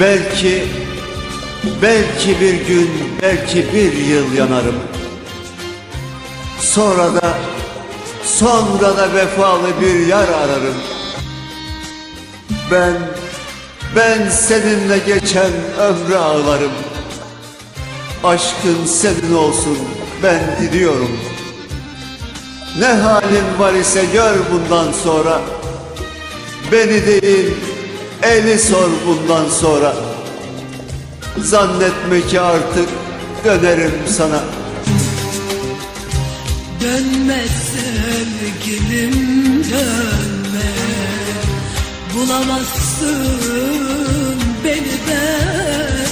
Belki, belki bir gün, belki bir yıl yanarım. Sonra da, sonra da vefalı bir yar ararım. Ben, ben seninle geçen ömrü ağlarım. Aşkın senin olsun, ben gidiyorum. Ne halin var ise gör bundan sonra. Beni değil, eli sor bundan sonra. Zannetme ki artık dönerim sana. Dönme sevgilim dönme Bulamazsın beni benden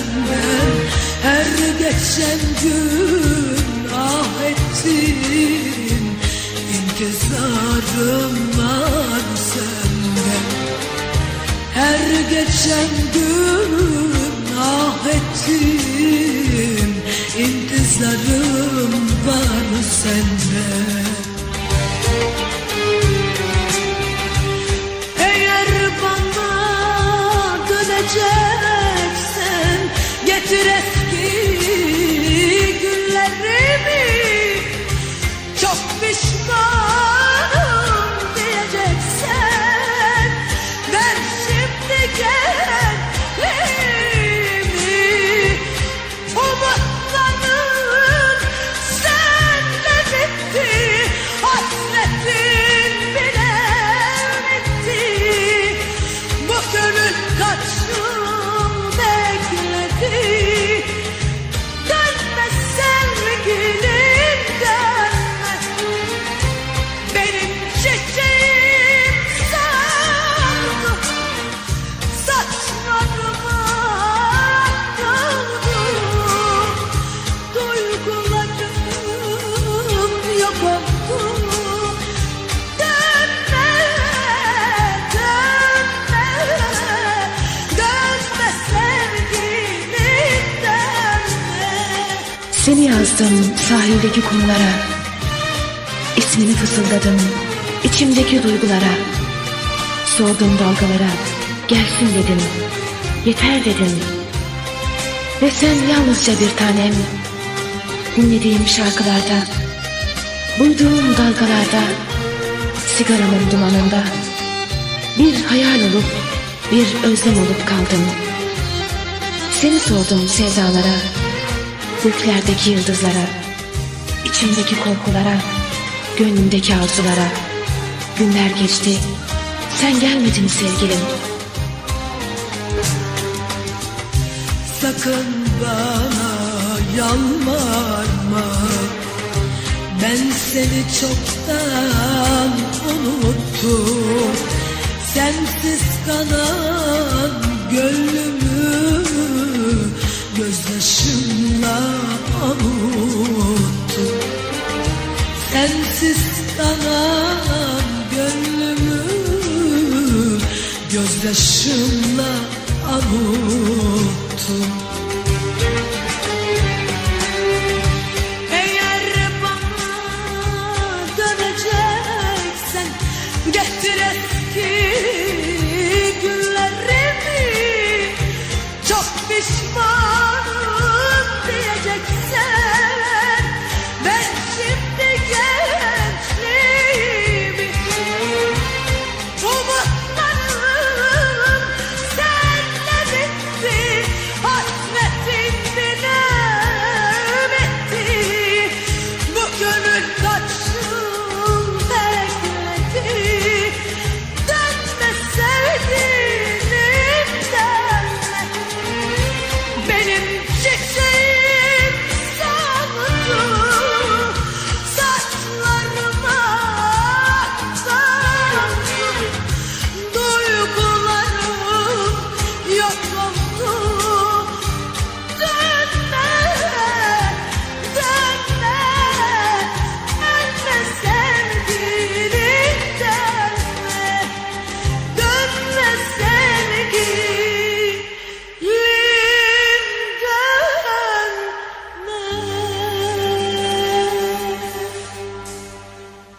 Her geçen gün ah ettim İntizarım geçen gün ah ettim İntizarım var sende yazdım sahildeki kumlara İsmini fısıldadım içimdeki duygulara. Sordum dalgalara gelsin dedim Yeter dedim. Ve sen yalnızca bir tanem Dinlediğim şarkılarda Duyduğum dalgalarda Sigaramın dumanında Bir hayal olup Bir özlem olup kaldım. Seni sordum sevdalara Göklerdeki yıldızlara, içimdeki korkulara, gönlümdeki arzulara. Günler geçti, sen gelmedin sevgilim. Sakın bana yalvarma Ben seni çoktan unuttum Sensiz kalan gönlümü Gözyaşımla avuttum Sensiz kalan gönlümü Gözyaşımla avuttum pişman